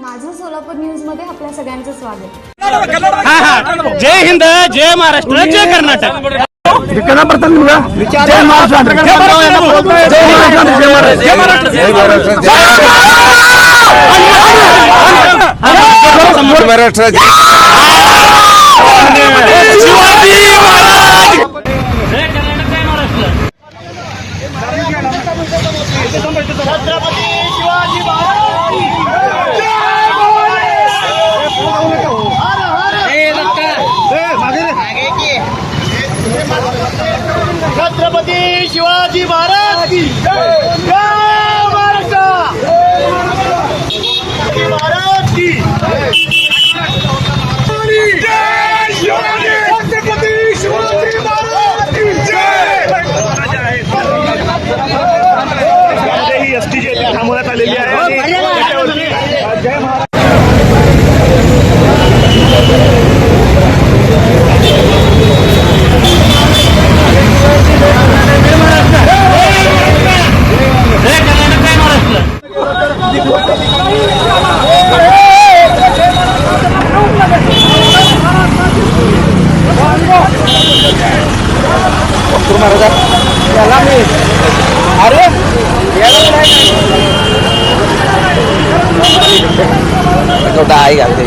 माझं सोलापूर न्यूजमध्ये आपल्या सगळ्यांचं स्वागत हा हा जय हिंद जय महाराष्ट्र जय कर्नाटक प्रथम जय महाराष्ट्र जय महाराष्ट्र जय महाराष्ट्र जय महाराष्ट्र महाराष्ट्र शिवाजी महाराज जय कर्नाटक जय महाराष्ट्र छत्रपती शिवाजी छत्रपती शिवाजी महाराज की जय. महाराष्ट्र. शिवाजी महाराज ही थांबवण्यात आलेली आहे. எல்லாமே அரு டாய் அது